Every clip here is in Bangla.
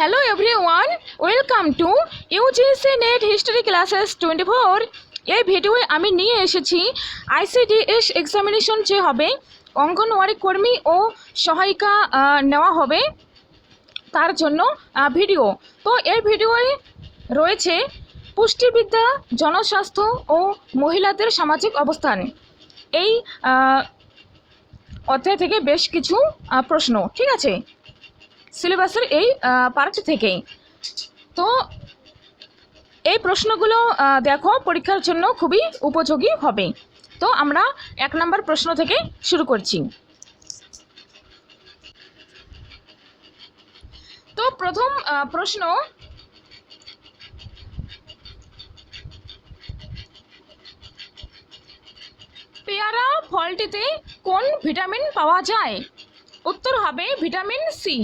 Hello everyone, welcome to UGC Net History Classes 24 এই ভিডিওয়ে আমি নিয়ে এসেছি আইসিডিএস এক্সামিনেশন যে হবে অঙ্গনওয়াড়ি কর্মী ও সহায়িকা নেওয়া হবে তার জন্য ভিডিও। তো এই ভিডিওয়ে রয়েছে পুষ্টিবিদ্যা জনস্বাস্থ্য ও মহিলাদের সামাজিক অবস্থান। এই অধ্যায় থেকে বেশ কিছু প্রশ্ন ঠিক আছে? সিলেবাসের এই পার্ট থেকেই। তো এই প্রশ্নগুলো দেখো, পরীক্ষার জন্য খুবই উপযোগী হবে। তো আমরা এক নম্বর প্রশ্ন থেকে শুরু করছি। তো প্রথম প্রশ্ন, পেয়ারা ফলটিতে কোন ভিটামিন পাওয়া যায়? উত্তর হবে ভিটামিন সি।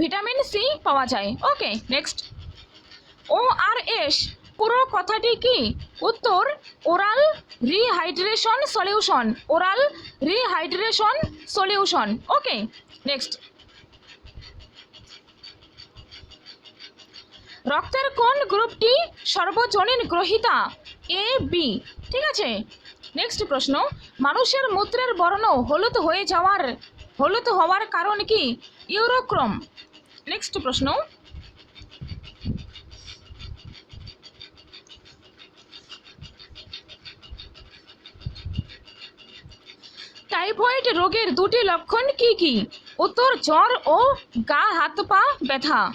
ভিটামিন সি পাওয়া যায়। ওকে নেক্সট ও আর এস, পুরো কথাটি কি? উত্তর, oral rehydration solution. Oral rehydration solution. Okay next রক্তের কোন গ্রুপটি সর্বজনীন গ্রহিতা? A, B. ঠিক আছে? নেক্সট প্রশ্ন। মানুষের মূত্রের বর্ণ হলুদ হয়ে যাওয়ার, হলুদ হওয়ার কারণ কি? ইউরোক্রোম নেক্সট প্রশ্ন. টাইফয়েড রোগের দুটি লক্ষণ কি কি? উত্তর, জ্বর ও গা, হাত, পা ব্যথা।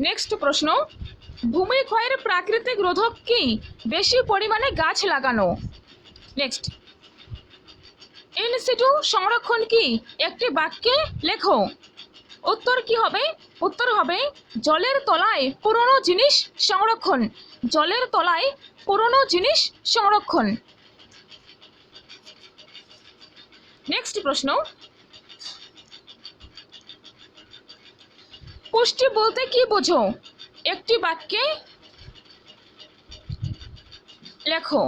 নেক্সট প্রশ্ন. ভূমিক্ষয়ের প্রাকৃতিক রোধক কি? বেশি পরিমাণে গাছ লাগানো। নেক্সট ইনসিটু সংরক্ষণ কি? একটি বাক্যে লেখো। উত্তর কি হবে? উত্তর হবে, জলের তলায় পুরনো জিনিস সংরক্ষণ। জলের তলায় পুরনো জিনিস সংরক্ষণ। নেক্সট প্রশ্ন। পুষ্টি বলতে কি বোঝো? একটি বাক্যে লেখো।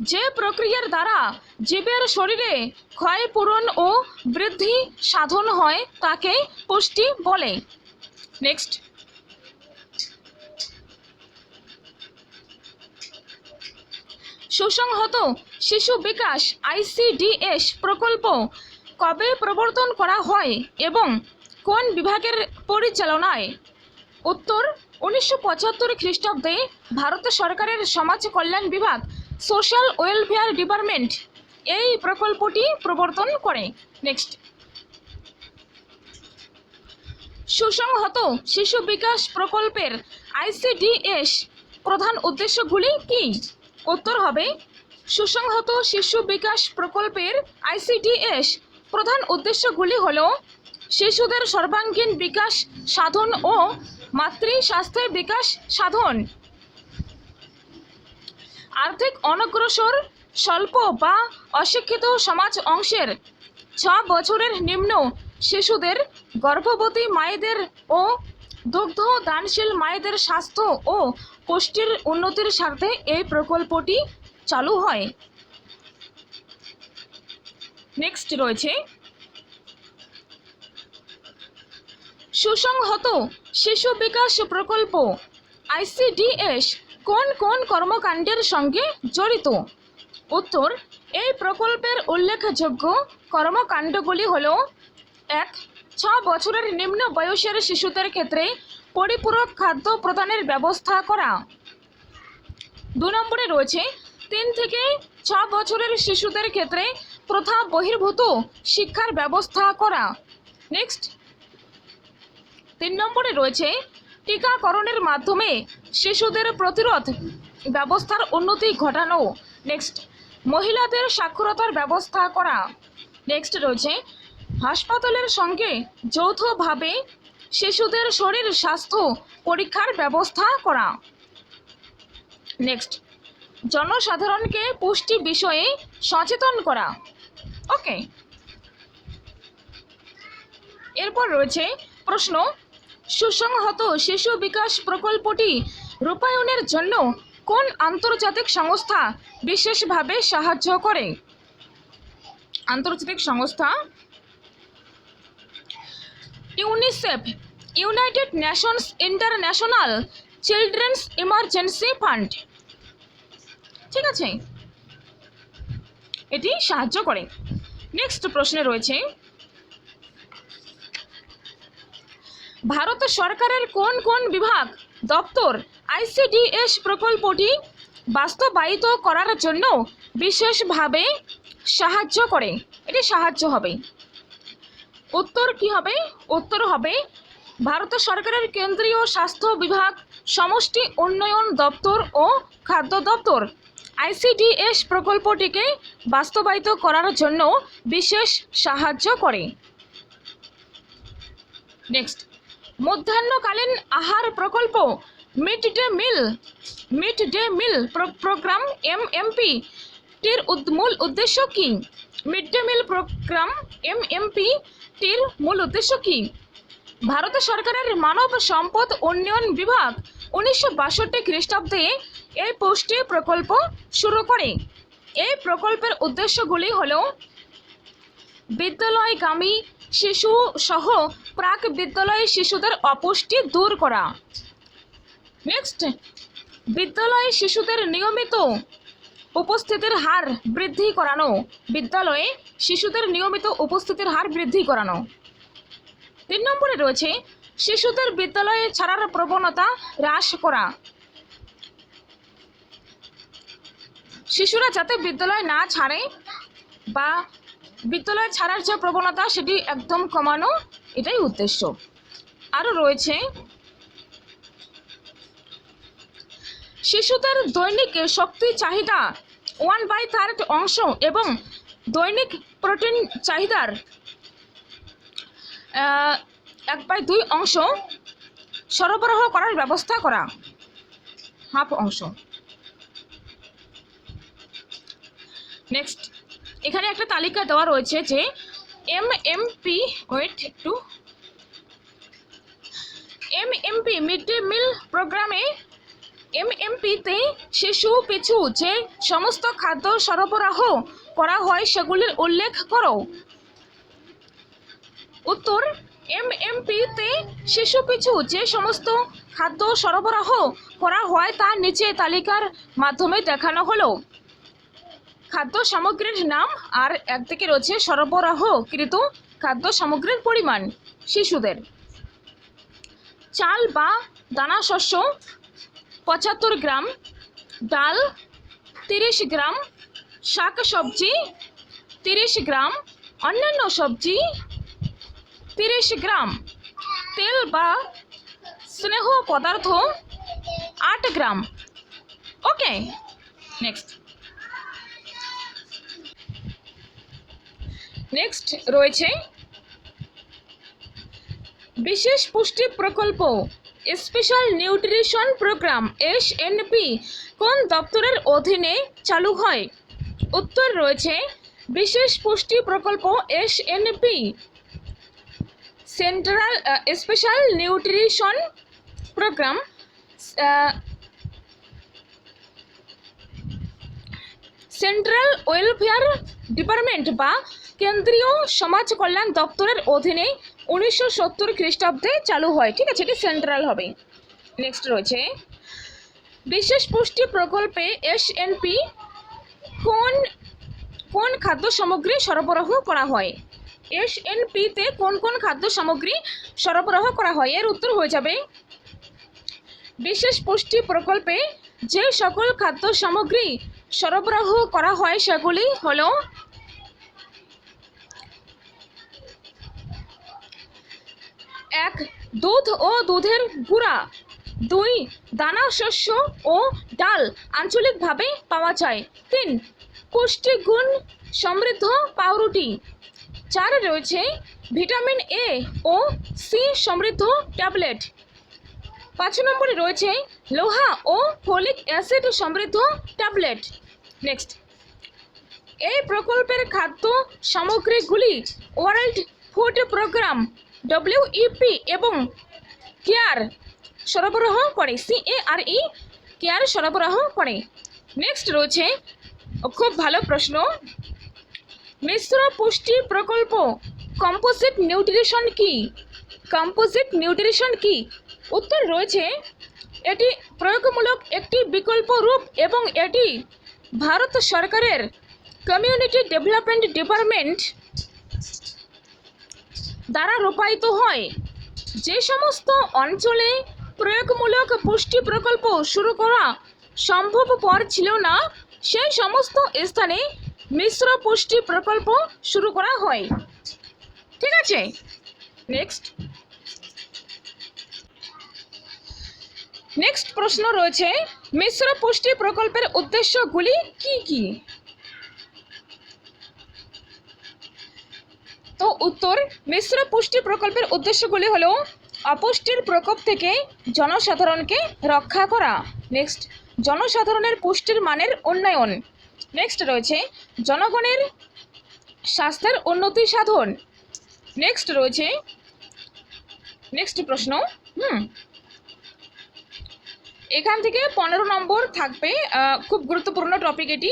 যে প্রক্রিয়ার দ্বারা জীবের শরীরে ক্ষয় পূরণ ও বৃদ্ধি সাধন হয়, তাকে পুষ্টি বলে। নেক্সট সুসংহত শিশু বিকাশ আইসিডিএস প্রকল্প কবে প্রবর্তন করা হয় এবং কোন বিভাগের পরিচালনায়? উত্তর, উনিশশো পঁচাত্তর খ্রিস্টাব্দে ভারত সরকারের সমাজ কল্যাণ বিভাগ সোশ্যাল ওয়েলফেয়ার ডিপার্টমেন্ট এই প্রকল্পটি প্রবর্তন করে। নেক্সট। সুসংহত শিশু বিকাশ প্রকল্পের আইসিডিএস প্রধান উদ্দেশ্যগুলি কি? উত্তর হবে, সুসংহত শিশু বিকাশ প্রকল্পের আইসিডিএস প্রধান উদ্দেশ্যগুলি হল শিশুদের সর্বাঙ্গীন বিকাশ সাধন ও মাতৃ স্বাস্থ্যের বিকাশ সাধন। আর্থিক অনগ্রসর স্বল্প বা অশিক্ষিত সমাজ অংশের ছ বছরের নিম্ন শিশুদের গর্ভবতী মায়েদের ও দুগ্ধ দানশীল মায়েদের স্বাস্থ্য ও পুষ্টির উন্নতির স্বার্থে এই প্রকল্পটি চালু হয়। নেক্সট রয়েছে সুসংহত শিশু বিকাশ প্রকল্প আইসিডিএস কোন কোন কর্মকাণ্ডের সঙ্গে জড়িত? উত্তর, এই প্রকল্পের উল্লেখযোগ্য কর্মকাণ্ডগুলি হল, এক, ছ বছরের নিম্ন বয়সের শিশুদের ক্ষেত্রে পরিপূরক খাদ্য প্রদানের ব্যবস্থা করা। দু নম্বরে রয়েছে, তিন থেকে ছ বছরের শিশুদের ক্ষেত্রে প্রথা বহির্ভূত শিক্ষার ব্যবস্থা করা। নেক্সট। তিন নম্বরে রয়েছে টিকাকরণের মাধ্যমে শিশুদের প্রতিরোধ ব্যবস্থার উন্নতি ঘটানো। নেক্সট মহিলাদের সাক্ষরতার ব্যবস্থা করা। নেক্সট রয়েছে, হাসপাতালের সঙ্গে যৌথভাবে শিশুদের শরীর স্বাস্থ্য পরীক্ষার ব্যবস্থা করা। নেক্সট জনসাধারণকে পুষ্টি বিষয়ে সচেতন করা। ওকে এরপর রয়েছে প্রশ্ন সুসংহত শিশু বিকাশ প্রকল্পটি রূপায়ণের জন্য কোন আন্তর্জাতিক সংস্থা বিশেষভাবে সাহায্য করে? আন্তর্জাতিক সংস্থা UNICEF, united nations international children's emergency fund. ঠিক আছে? এটি সাহায্য করে। নেক্সট প্রশ্নে রয়েছে ভারত সরকারের কোন কোন বিভাগ দপ্তর আইসিডিএস প্রকল্পটি বাস্তবায়িত করার জন্য বিশেষভাবে সাহায্য করে? এটি সাহায্য হবে। উত্তর কি হবে? উত্তর হবে, ভারত সরকারের কেন্দ্রীয় স্বাস্থ্য বিভাগ সমষ্টি উন্নয়ন দপ্তর ও খাদ্য দপ্তর আইসিডিএস প্রকল্পটিকে বাস্তবায়িত করার জন্য বিশেষ সাহায্য করে। নেক্সট। মধ্যাহ্নকালীন আহার প্রকল্প mid day meal mid day meal program M M P টির মূল উদ্দেশ্য কি? Mid day meal program M M P টির মূল উদ্দেশ্য কি? ভারত সরকারের মানব সম্পদ উন্নয়ন বিভাগ উনিশশো বাষট্টি খ্রিস্টাব্দে এই পুষ্টি প্রকল্প শুরু করে। এই প্রকল্পের উদ্দেশ্যগুলি হল, বিদ্যালয়গামী শিশু সহ প্রাক বিদ্যালয় শিশুদের অপুষ্টি দূর করা। নেক্সট বিদ্যালয়ে শিশুদের নিয়মিত উপস্থিতির হার বৃদ্ধি করানো। বিদ্যালয়ে শিশুদের নিয়মিত উপস্থিতির হার বৃদ্ধি করানো। তিন নম্বরে রয়েছে, শিশুদের বিদ্যালয়ে ছাড়ার প্রবণতা হ্রাস করা। শিশুরা যাতে বিদ্যালয় না ছাড়ে বা বিদ্যালয় ছাড়ার যে প্রবণতা, সেটি একদম কমানো এটাই উদ্দেশ্য। আরও রয়েছে, শিশুদের দৈনিক শক্তি চাহিদা, ওয়ান বাই থার্ড অংশ এবং দৈনিক প্রোটিন চাহিদার এক বাই দুই অংশ সরবরাহ করার ব্যবস্থা করা, হাফ অংশ। নেক্সট এখানে একটা তালিকা দেওয়া রয়েছে যে এম এম পি ওয়েট একটু M M P mid day meal প্রোগ্রামে এম এম পিতে শিশু, পিছু যে সমস্ত খাদ্য সরবরাহ করা হয় সেগুলির উল্লেখ করো। উত্তর এম এম পিতে শিশু, পিছু যে সমস্ত খাদ্য সরবরাহ করা হয় তা নিচে তালিকার মাধ্যমে দেখানো হলো। খাদ্য সামগ্রীর নাম আর একদিকে রয়েছে সরবরাহ সরবরাহকৃত খাদ্য সামগ্রীর পরিমাণ শিশুদের। চাল বা দানা শস্য পঁচাত্তর গ্রাম, ডাল তিরিশ গ্রাম, শাক সবজি তিরিশ গ্রাম, অন্যান্য সবজি তিরিশ গ্রাম, তেল বা স্নেহ পদার্থ আট গ্রাম। ওকে, নেক্সট। নেক্সট রয়েছে বিশেষ পুষ্টি প্রকল্প স্পেশাল নিউট্রিশন প্রোগ্রাম এস কোন দপ্তরের অধীনে চালু হয়? উত্তর রয়েছে বিশেষ পুষ্টি প্রকল্প S central special nutrition program central welfare department বা কেন্দ্রীয় সমাজ কল্যাণ দপ্তরের অধীনে উনিশশো সত্তর খ্রিস্টাব্দে চালু হয়। ঠিক আছে, এটি সেন্ট্রাল হবে। নেক্সট রয়েছে। বিশেষ পুষ্টি প্রকল্পে এস এসএনপি কোন কোন খাদ্য সামগ্রী সরবরাহ করা হয়? এস এসএনপিতে কোন কোন খাদ্য সামগ্রী সরবরাহ করা হয়? এর উত্তর হয়ে যাবে। বিশেষ পুষ্টি প্রকল্পে যে সকল খাদ্য সামগ্রী সরবরাহ করা হয় সেগুলি হলো এক দুধ ও দুধের গুঁড়া, দুই দানা শস্য ও ডাল আঞ্চলিকভাবে পাওয়া যায়। তিন, পুষ্টিগুণ সমৃদ্ধ পাউরুটি। চার, রয়েছে ভিটামিন এ ও সি সমৃদ্ধ ট্যাবলেট। পাঁচ নম্বরে রয়েছে লোহা ও ফলিক অ্যাসিড সমৃদ্ধ ট্যাবলেট। নেক্সট। এই প্রকল্পের খাদ্য সামগ্রীগুলি world food program W E P এবং কেয়ার সরবরাহ করে সিএআরই কেয়ার সরবরাহ করে। নেক্সট রয়েছে, খুব ভালো প্রশ্ন। মিশ্র পুষ্টি প্রকল্প কম্পোজিট নিউট্রিশন কি? কম্পোজিট নিউট্রিশন কি? উত্তর রয়েছে, এটি প্রয়োগমূলক একটি বিকল্প রূপ এবং এটি ভারত সরকারের কমিউনিটি ডেভেলপমেন্ট ডিপার্টমেন্ট দ্বারা রূপায়িত হয়। যে সমস্ত অঞ্চলে প্রয়োগমূলক পুষ্টি প্রকল্প শুরু করা সম্ভবপর ছিল না, সেই সমস্ত স্থানে মিশ্র পুষ্টি প্রকল্প শুরু করা হয়। ঠিক আছে? নেক্সট নেক্সট প্রশ্ন রয়েছে, মিশ্র পুষ্টি প্রকল্পের উদ্দেশ্যগুলি কি কি? তো উত্তর মিশ্র পুষ্টি প্রকল্পের উদ্দেশ্যগুলি হল অপুষ্টির প্রকোপ থেকে জনসাধারণকে রক্ষা করা। নেক্সট জনসাধারণের পুষ্টির মানের উন্নয়ন। নেক্সট রয়েছে জনগণের স্বাস্থ্যের উন্নতি সাধন। নেক্সট রয়েছে নেক্সট প্রশ্ন, হুম। এখান থেকে পনেরো নম্বর থাকবে খুব গুরুত্বপূর্ণ টপিক এটি।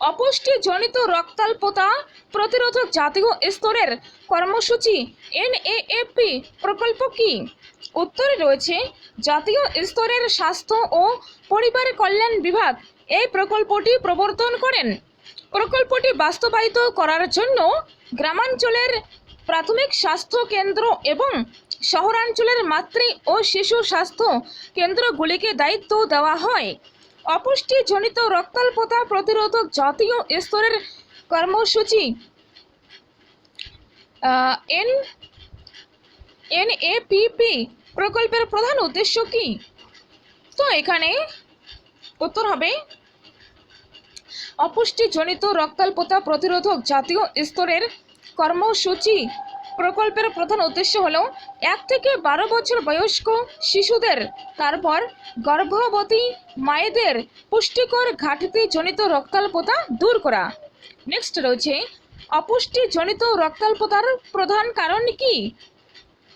অপুষ্টিজনিত রক্তাল্পতা প্রতিরোধক জাতীয় স্তরের কর্মসূচি এনএএপি প্রকল্প কি? উত্তরে রয়েছে, জাতীয় স্তরের স্বাস্থ্য ও পরিবার কল্যাণ বিভাগ এই প্রকল্পটি প্রবর্তন করেন। প্রকল্পটি বাস্তবায়িত করার জন্য গ্রামাঞ্চলের প্রাথমিক স্বাস্থ্য কেন্দ্র এবং শহরাঞ্চলের মাতৃ ও শিশু স্বাস্থ্য কেন্দ্রগুলিকে দায়িত্ব দেওয়া হয়। অপুষ্টিজনিত রক্তাল্পতা প্রতিরোধক জাতীয় স্তরের কর্মসূচি এন, এনএপিপি প্রকল্পের প্রধান উদ্দেশ্য কি? তো এখানে উত্তর হবে, অপুষ্টিজনিত রক্তাল্পতা প্রতিরোধক জাতীয় স্তরের কর্মসূচি প্রকল্পের প্রধান উদ্দেশ্য হলো এক থেকে বারো বছর বয়স্ক শিশুদের, তারপর গর্ভবতী মায়েদের পুষ্টিকর ঘাটতি জনিত রক্তাল্পতা দূর করা। নেক্সট রয়েছে, অপুষ্টিজনিত রক্তাল্পতার প্রধান কারণ কি?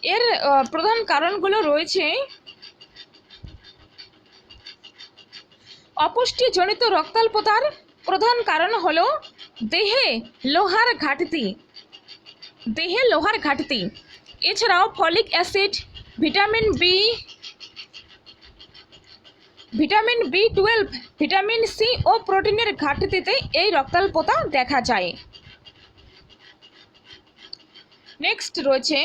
এর প্রধান কারণগুলো রয়েছে অপুষ্টিজনিত রক্তাল্পতার প্রধান কারণ হলো দেহে লোহার ঘাটতি। দেহে লোহার ঘাটতি। এছাড়াও folic acid, vitamin B vitamin B twelve, vitamin C ও প্রোটিনের ঘাটতিতে এই রক্তাল্পতা দেখা যায়। নেক্সট রয়েছে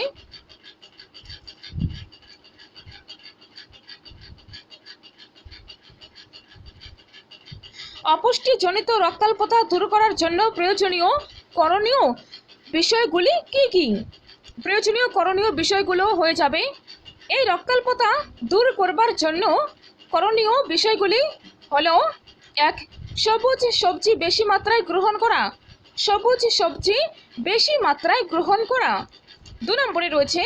অপুষ্টিজনিত রক্তাল্পতা দূর করার জন্য প্রয়োজনীয় করণীয় বিষয়গুলি কি কি? প্রয়োজনীয় করণীয় বিষয়গুলো হয়ে যাবে। এই রক্তাল্পতা দূর করবার জন্য করণীয় বিষয়গুলি হলো, এক, সবুজ সবজি বেশি মাত্রায় গ্রহণ করা। সবুজ সবজি বেশি মাত্রায় গ্রহণ করা। দু নম্বরে রয়েছে,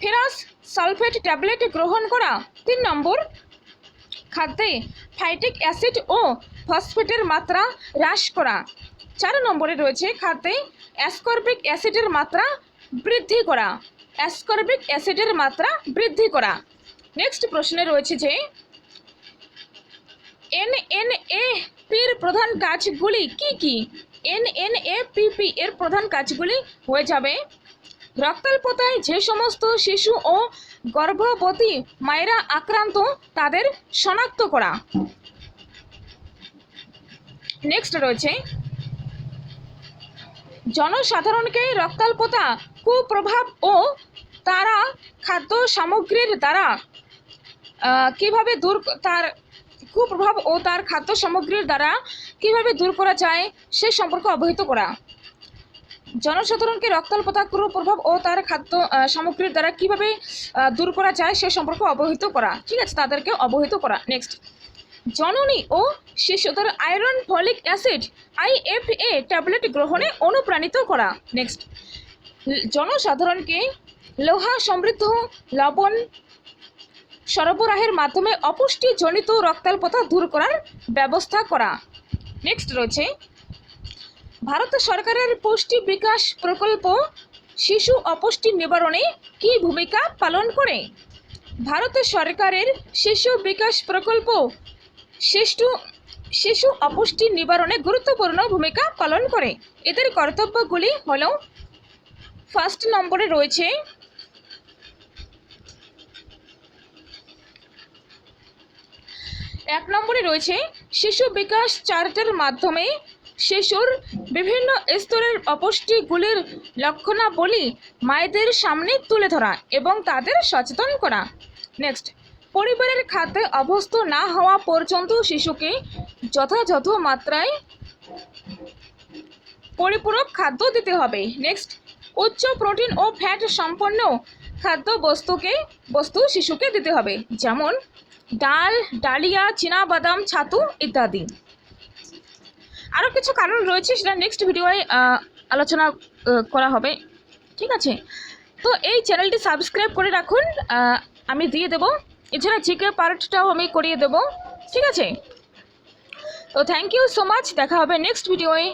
ফেরাস সালফেট ট্যাবলেট গ্রহণ করা। তিন নম্বর, খাদ্যে ফাইটিক অ্যাসিড ও ফসফেটের মাত্রা হ্রাস করা। চার নম্বরে রয়েছে খাতে অ্যাসকর্বিক অ্যাসিডের মাত্রা বৃদ্ধি করা। অ্যাসকর্বিক অ্যাসিডের মাত্রা বৃদ্ধি করা। নেক্সট প্রশ্নে রয়েছে যে এন এন এ পির প্রধান কাজগুলি কি কি? এন এন এ পিপি এর প্রধান কাজগুলি হয়ে যাবে। রক্তাল্পতায় যে সমস্ত শিশু ও গর্ভবতী মায়েরা আক্রান্ত, তাদের শনাক্ত করা। নেক্সট রয়েছে জনসাধারণকে রক্তাল্পতা কুপ্রভাব ও তারা খাদ্য সামগ্রীর দ্বারা কীভাবে দূর তার কুপ্রভাব ও তার খাদ্য সামগ্রীর দ্বারা কীভাবে দূর করা যায় সে সম্পর্কে অবহিত করা। জনসাধারণকে রক্তাল্পতা কুপ্রভাব ও তার খাদ্য সামগ্রীর দ্বারা কীভাবে দূর করা যায় সে সম্পর্কে অবহিত করা। ঠিক আছে, তাদেরকে অবহিত করা। নেক্সট জননী ও শিশুদের iron folic acid I F A tablet গ্রহণে অনুপ্রাণিত করা। নেক্সট জনসাধারণকে লোহা সমৃদ্ধ লবণ সরবরাহের মাধ্যমে অপুষ্টিজনিত রক্তাল্পতা দূর করার ব্যবস্থা করা। নেক্সট রয়েছে, ভারত সরকারের পুষ্টি বিকাশ প্রকল্প, শিশু অপুষ্টি নিবারণে কি ভূমিকা পালন করে? ভারত সরকারের শিশু বিকাশ প্রকল্প শিশু শিশু অপুষ্টি নিবারণে গুরুত্বপূর্ণ ভূমিকা পালন করে। এদের কর্তব্যগুলি হল ফার্স্ট নম্বরে রয়েছে, এক নম্বরে রয়েছে, শিশু বিকাশ চার্টের মাধ্যমে শিশুর বিভিন্ন স্তরের অপুষ্টিগুলির লক্ষণাবলী মায়েদের সামনে তুলে ধরা এবং তাদের সচেতন করা। নেক্সট পরিবারের খাদ্যে অভ্যস্ত না হওয়া পর্যন্ত শিশুকে যথাযথ মাত্রায় পরিপূরক খাদ্য দিতে হবে। নেক্সট, উচ্চ প্রোটিন ও ফ্যাট সম্পন্ন খাদ্য বস্তুকে বস্তু শিশুকে দিতে হবে, যেমন ডাল, ডালিয়া বাদাম ছাতু ইত্যাদি। আরও কিছু কারণ রয়েছে, সেটা নেক্সট ভিডিওয়ে আলোচনা করা হবে। ঠিক আছে? তো এই চ্যানেলটি সাবস্ক্রাইব করে রাখুন। আমি দিয়ে দেবো। এছাড়া চিকেন পার্টটাও আমি করিয়ে দেবো। ঠিক আছে? তো থ্যাংক ইউ সো মাচ দেখা হবে নেক্সট ভিডিওয়ে